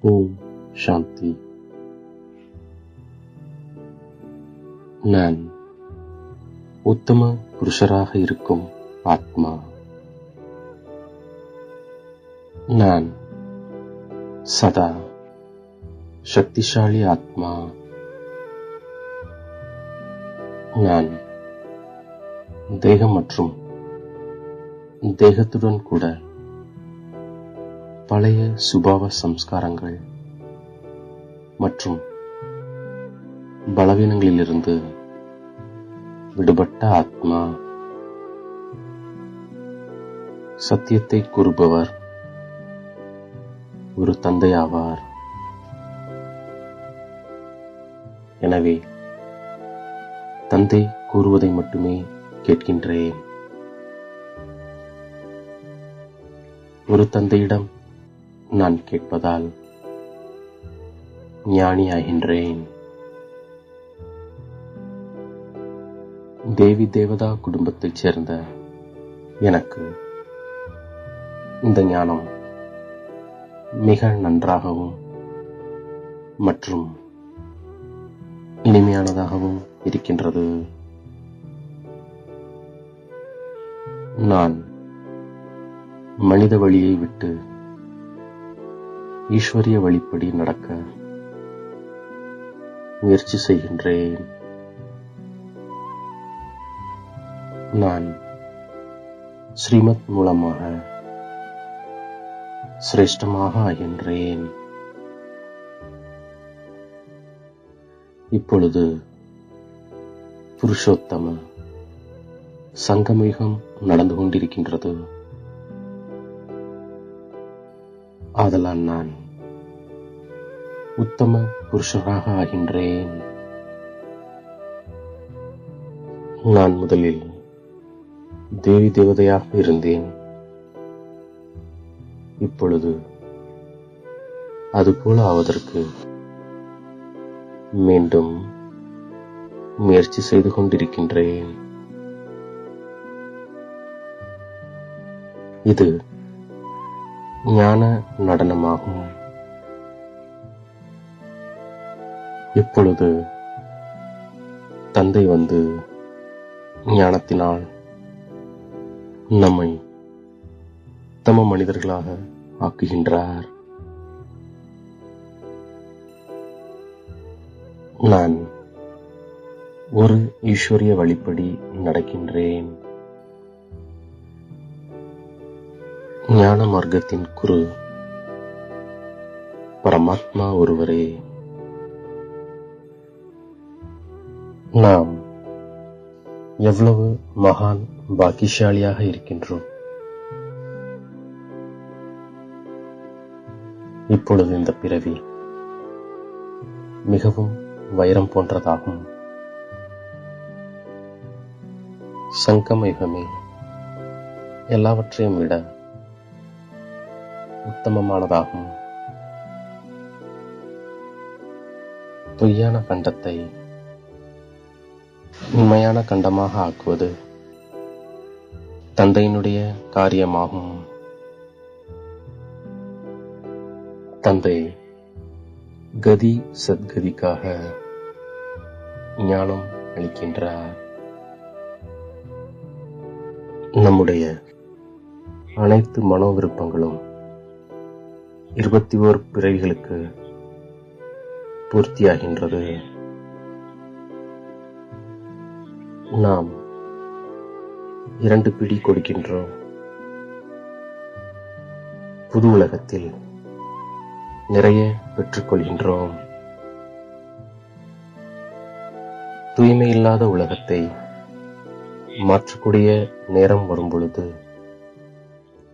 ஓம் சாந்தி. நான் உத்தம புருஷராக இருக்கும் ஆத்மா. நான் சதா சக்திசாலி ஆத்மா. நான் தேகம் மற்றும் தேகத்துடன் கூட பழைய சுபாவ சம்ஸ்காரங்கள் மற்றும் பலவீனங்களிலிருந்து விடுபட்ட ஆத்மா. சத்தியத்தை கூறுபவர் ஒரு தந்தையாவார். எனவே தந்தை கூறுவதை மட்டுமே கேட்கின்றேன். ஒரு தந்தையிடம் நான் கேட்பதால் ஞானியாகின்றேன். தேவி தேவதா குடும்பத்தைச் சேர்ந்த எனக்கு இந்த ஞானம் மிக நன்றாகவும் மற்றும் இனிமையானதாகவும் இருக்கின்றது. நான் மனித வழியை விட்டு ஈஸ்வரிய வழிப்படி நடக்க முயற்சி செய்கின்றேன். நான் ஸ்ரீமத் மூலமாக சிரேஷ்டமாக ஆகின்றேன். இப்பொழுது புருஷோத்தம சங்கமேகம் நடந்து கொண்டிருக்கின்றது. ஆதலால் நான் உத்தம புருஷராக ஆகின்றேன். நான் முதலில் தேவி தேவதையாக இருந்தேன். இப்பொழுது அதுபோல ஆவதற்கு மீண்டும் முயற்சி செய்து கொண்டிருக்கின்றேன். இது ஞான நடனமாகும். இப்பொழுது தந்தை வந்து ஞானத்தினால் நம்மை உத்தம மனிதர்களாக ஆக்குகின்றார். நான் ஒரு ஈஸ்வரிய வழிப்படி நடக்கின்றேன். ஞான மார்க்கத்தின் குரு பரமாத்மா ஒருவரே நாம் எவ்வளவு மகான் பாக்கியசாலியாக இருக்கின்றோம். இப்பொழுது இந்த பிறவி மிகவும் வைரம் போன்றதாகும். சங்கமயுகமே எல்லாவற்றையும் விட உத்தமமானதாகும். பொய்யான கண்டத்தை உண்மையான கண்டமாக ஆக்குவது தந்தையினுடைய காரியமாகும். தந்தை கதி சத்கதிக்காக ஞானம் அளிக்கின்றார். நம்முடைய அனைத்து மனோ விருப்பங்களும் இருபத்தி ஓர் பிறவிகளுக்கு பூர்த்தியாகின்றது. நாம் இரண்டு பிடி கொடுக்கின்றோம். புது உலகத்தில் நிறைய பெற்றுக்கொள்கின்றோம். தூய்மை இல்லாத உலகத்தை மாற்றக்கூடிய நேரம் வரும் பொழுது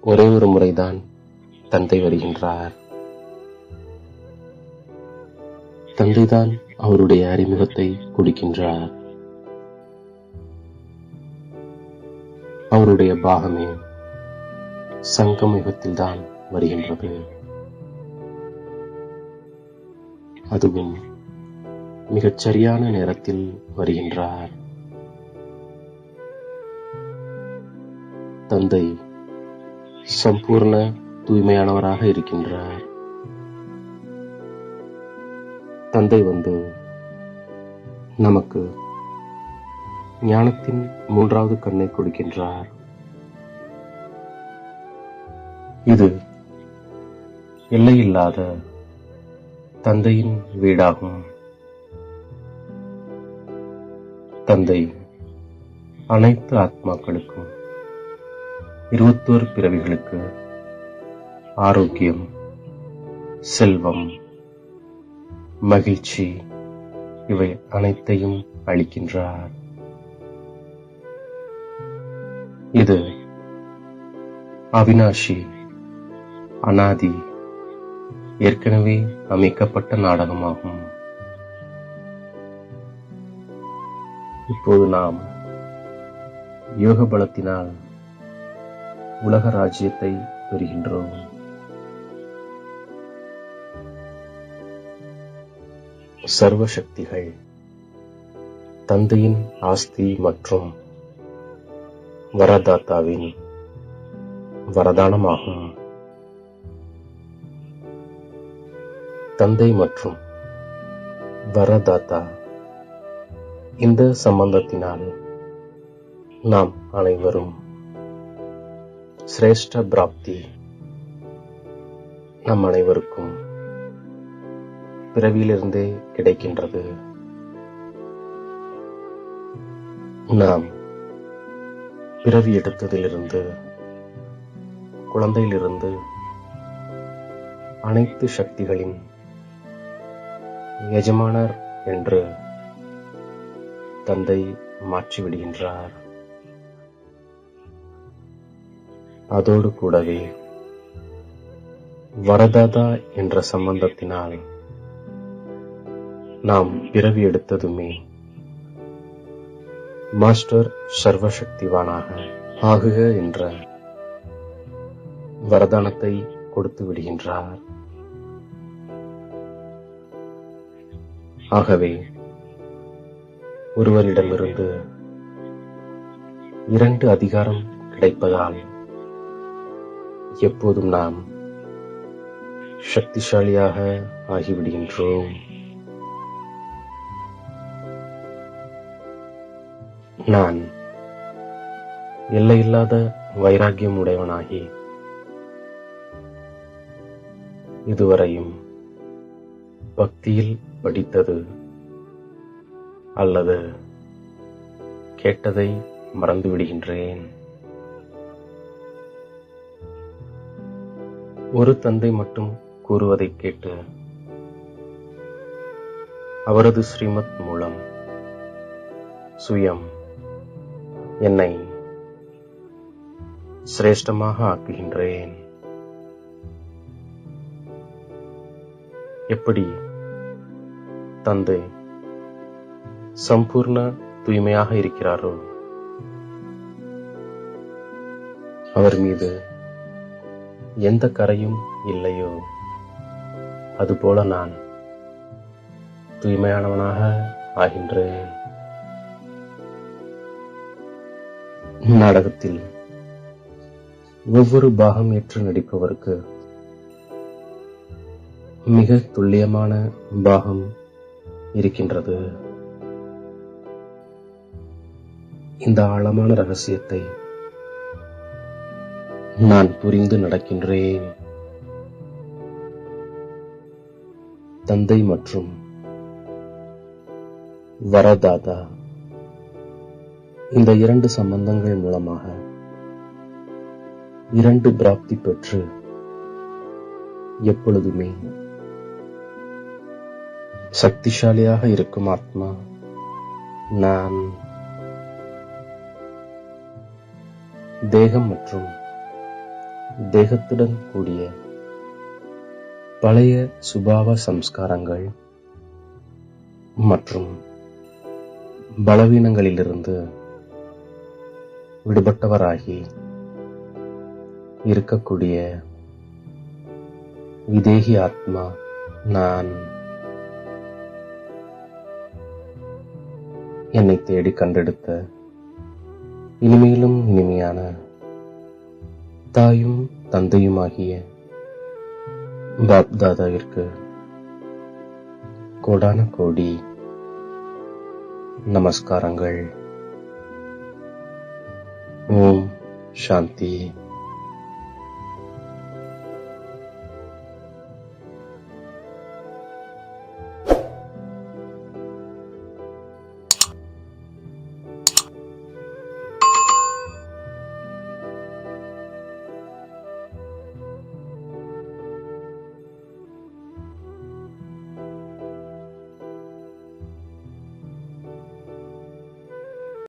ஒரே ஒரு முறைதான் தந்தை வருகின்றார். தந்தைதான் அவருடைய அறிமுகத்தை கொடுக்கின்றார். அவருடைய பாகமே சங்கமயுகத்தில்தான் வருகின்றது. அதுவும் மிகச் சரியான நேரத்தில் வருகின்றார். தந்தை சம்பூர்ண தூய்மையானவராக இருக்கின்றார். தந்தை வந்து நமக்கு ஞானத்தின் மூன்றாவது கண்ணை கொடுக்கின்றார். இது எல்லையில்லாத தந்தையின் வீடாகும். தந்தை அனைத்து ஆத்மாக்களுக்கும் இருபத்தோரு பிறவிகளுக்கு ஆரோக்கியம் செல்வம் மகிழ்ச்சி இவை அனைத்தையும் அளிக்கின்றார். இது அவினாஷி அனாதி ஏற்கனவே அமைக்கப்பட்ட நாடகமாகும். இப்போது நாம் யோக பலத்தினால் உலக ராஜ்யத்தை பெறுகின்றோம். சர்வ சக்திகள் தந்தையின் ஆஸ்தி மற்றும் வரதாத்தாவின் வரதானமாகும். தந்தை மற்றும் வரதாத்தா இந்த சம்பந்தத்தினால் நாம் அனைவரும் சிரேஷ்ட பிராப்தி. நம் அனைவருக்கும் பிறவியிலிருந்தே கிடைக்கின்றது. நாம் பிறவி எடுத்ததிலிருந்து குழந்தையிலிருந்து அனைத்து சக்திகளின் எஜமானர் என்று தந்தை மாற்றிவிடுகின்றார். அதோடு கூடவே வரதாதா என்ற சம்பந்தத்தினால் நாம் பிறவி எடுத்ததுமே மாஸ்டர் சர்வசக்திவானாக ஆகுக என்ற வரதானத்தை கொடுத்து விடுகின்றார். ஆகவே ஒருவரிடமிருந்து இரண்டு அதிகாரம் கிடைப்பதால் எப்போதும் நாம் சக்திசாலியாக ஆகிவிடுகின்றோம். நான் எல்லையில்லாத வைராக்கியம் உடையவனாகி இதுவரையும் பக்தியில் படித்தது அல்லது கேட்டதை மறந்து விடுகின்றேன் ஒரு தந்தை மட்டும் கூறுவதை கேட்டு அவரது ஸ்ரீமத் மூலம் சுயம் என்னை சிரேஷ்டமாக ஆக்குகின்றேன். எப்படி தந்தை சம்பூர்ண தூய்மையாக இருக்கிறாரோ அவர் மீது எந்த கரையும் இல்லையோ அதுபோல நான் தூய்மையானவனாக ஆகின்றேன். நாடகத்தில் ஒவ்வொரு பாகம் ஏற்று நடிப்பவருக்கு மிக துல்லியமான பாகம் இருக்கின்றது. இந்த ஆழமான ரகசியத்தை நான் புரிந்து நடக்கின்றேன். தந்தை மற்றும் வரதாதா இந்த இரண்டு சம்பந்தங்கள் மூலமாக இரண்டு பிராப்தி பெற்று எப்பொழுதுமே சக்திசாலியாக இருக்கும் ஆத்மா நான் தேகம் மற்றும் தேகத்துடன் கூடிய பழைய சுபாவ சம்ஸ்காரங்கள் மற்றும் பலவீனங்களிலிருந்து விடுபட்டவராகி இருக்கக்கூடிய விதேகி ஆத்மா நான் என்னை தேடி கண்டெடுத்த இனிமையிலும் இனிமையான தாயும் தந்தையுமாகிய பாப்தாதாவிற்கு கோடான கோடி நமஸ்காரங்கள். ஓம் சாந்தி